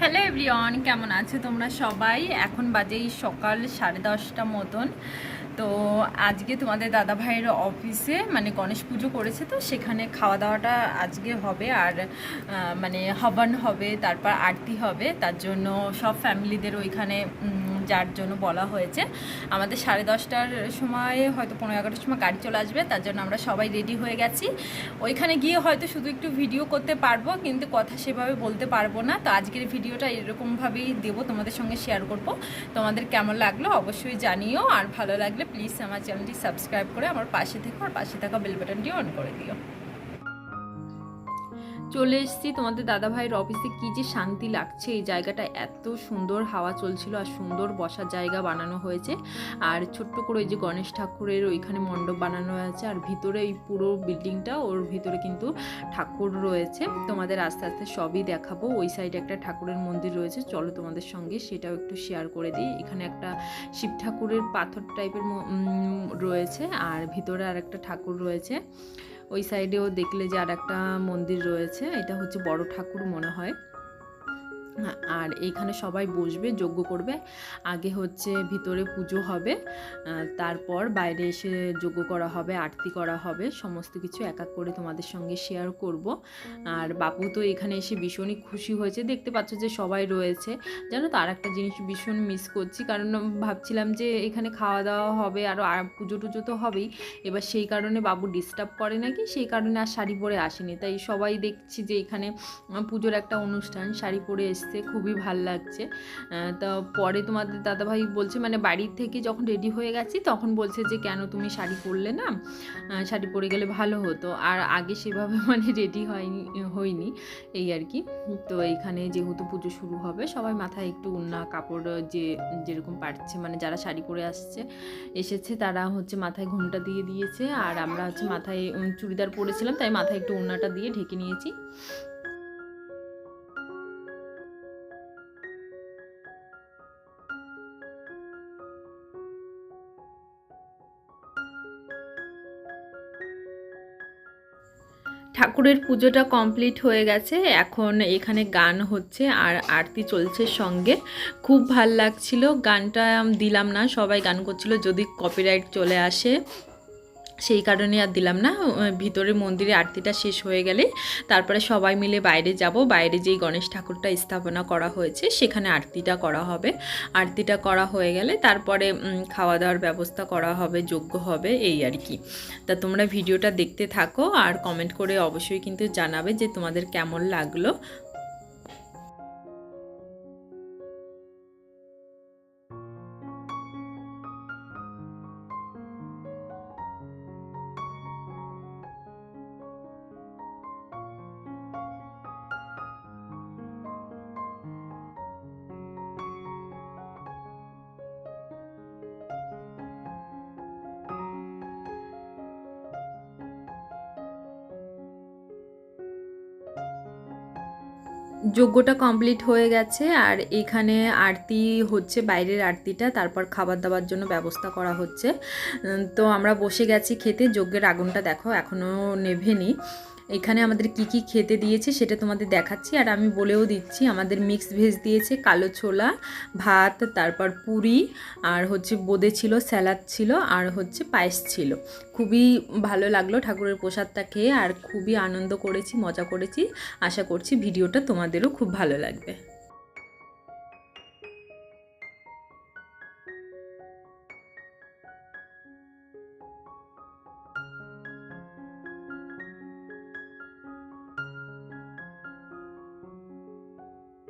Hello everyone কেমন আছে তোমরা সবাই? এখন বাজেই সকাল সাড়ে দশটা মতন। তো আজকে তোমাদের দাদা ভাইয়ের অফিসে মানে গণেশ পুজো করেছে তো, সেখানে খাওয়া দাওয়াটা আজকে হবে আর মানে হবান হবে, তারপর আরতি হবে, তার জন্য সব ফ্যামিলিদের ওইখানে যার জন্য বলা হয়েছে। আমাদের সাড়ে দশটার সময় হয়তো পনেরো এগারোটার সময় গাড়ি চলে আসবে, তার জন্য আমরা সবাই রেডি হয়ে গেছি। ওইখানে গিয়ে হয়তো শুধু একটু ভিডিও করতে পারব, কিন্তু কথা সেভাবে বলতে পারব না। তো আজকের ভিডিওটা এরকমভাবেই দেবো, তোমাদের সঙ্গে শেয়ার করব। তোমাদের কেমন লাগল অবশ্যই জানিও, আর ভালো লাগলে প্লিজ আমার চ্যানেলটি সাবস্ক্রাইব করে আমার পাশে থেকো, আর পাশে থাকা বেল বাটনটি অন করে দিও। চলে এসেছি তোমাদের দাদা ভাইয়ের অফিসে কি যে শান্তি লাগছে, এই জায়গাটা এত সুন্দর হাওয়া চলছিল আর সুন্দর বসার জায়গা বানানো হয়েছে। আর ছোট্ট করে ওই যে গণেশ ঠাকুরের ওইখানে মণ্ডপ বানানো হয়েছে, আর ভিতরে এই পুরো বিল্ডিংটা ওর ভিতরে কিন্তু ঠাকুর রয়েছে। তোমাদের আস্তে আস্তে সবই দেখাবো। ওই সাইডে একটা ঠাকুরের মন্দির রয়েছে, চলো তোমাদের সঙ্গে সেটাও একটু শেয়ার করে দিই। এখানে একটা শিব ঠাকুরের পাথর টাইপের রয়েছে, আর ভিতরে আর একটা ঠাকুর রয়েছে। ওই সাইডেও দেখলে যে আর একটা মন্দির রয়েছে এটা হচ্ছে বড় ঠাকুর মনে হয়। আর এইখানে সবাই বসবে, যজ্ঞ করবে। আগে হচ্ছে ভিতরে পুজো হবে তারপর বাইরে এসে যজ্ঞ করা হবে, আরতি করা হবে, সমস্ত কিছু এক এক করে তোমাদের সঙ্গে শেয়ার করব। আর বাপু তো এখানে এসে ভীষণই খুশি হয়েছে। দেখতে পাচ্ছ যে সবাই রয়েছে। জানো তো আর একটা জিনিস ভীষণ মিস করছি। কারণ ভাবছিলাম যে এখানে খাওয়া দাওয়া হবে, আর পুজো টুজো তো হবেই। এবার সেই কারণে বাবু ডিস্টার্ব করে নাকি? সেই কারণে আর শাড়ি পরে আসেনি। তাই সবাই দেখছি যে এখানে পুজোর একটা অনুষ্ঠান, শাড়ি পরে এসছে খুবই ভালো লাগছে। তো পরে তোমাদের দাদাভাই বলছে মানে বাড়ির থেকে যখন রেডি হয়ে গেছি, তখন বলছে যে, কেন তুমি শাড়ি পরলে না? শাড়ি পরে গেলে ভালো হতো। আর আগে সেভাবে মানে রেডি হয়নি হয়নি, এই আর কি। তো এইখানে যেহেতু পুজো শুরু হবে, সবাই মাথায় একটু উন্না কাপড়, যে, যেরকম পারছে মানে যারা শাড়ি পরে আসছে, এসেছে, তারা হচ্ছে মাথায় ঘুমটা দিয়ে দিয়েছে। আর আমরা হচ্ছে মাথায় চুড়িদার পরেছিলাম, তাই মাথায় একটু উন্নাটা দিয়ে ঢেকে নিয়েছি। ঠাকুরের পুজোটা কমপ্লিট হয়ে গেছে। এখন এখানে গান হচ্ছে আর আরতি চলছে সঙ্গে। খুব ভালো লাগছিল। গানটা দিলাম না, সবাই গান করছিল, যদি কপিরাইট চলে আসে। সেই কারণে আর দিলাম না। ভিতরে মন্দিরে আরতিটা শেষ হয়ে গেলে তারপরে সবাই মিলে বাইরে যাব। বাইরে যেই গণেশ ঠাকুরটা স্থাপনা করা হয়েছে সেখানে আরতিটা করা হবে। আরতিটা করা হয়ে গেলে তারপরে খাওয়া দাওয়ার ব্যবস্থা করা হবে, যোগ্য হবে, এই আর কি। তা তোমরা ভিডিওটা দেখতে থাকো আর কমেন্ট করে অবশ্যই কিন্তু জানাবে যে তোমাদের কেমন লাগল। যজ্ঞটা কমপ্লিট হয়ে গেছে আর এখানে আরতি হচ্ছে, বাইরের আরতিটা, তারপর খাবার দাবার জন্য ব্যবস্থা করা হচ্ছে। তো আমরা বসে গেছি খেতে, যজ্ঞের আগুনটা দেখো এখনও নেভেনি। এখানে আমাদের কি কি খেতে দিয়েছে সেটা তোমাদের দেখাচ্ছি, আর আমি বলেও দিচ্ছি, আমাদের মিক্স ভেজ দিয়েছে কালো ছোলা, ভাত, তারপর পুরি, আর হচ্ছে বোদে ছিল, স্যালাদ ছিল, আর হচ্ছে পায়েস ছিল। খুবই ভালো লাগল ঠাকুরের প্রসাদটা খেয়ে, আর খুবই আনন্দ করেছি, মজা করেছি। আশা করছি ভিডিওটা তোমাদেরও খুব ভালো লাগবে।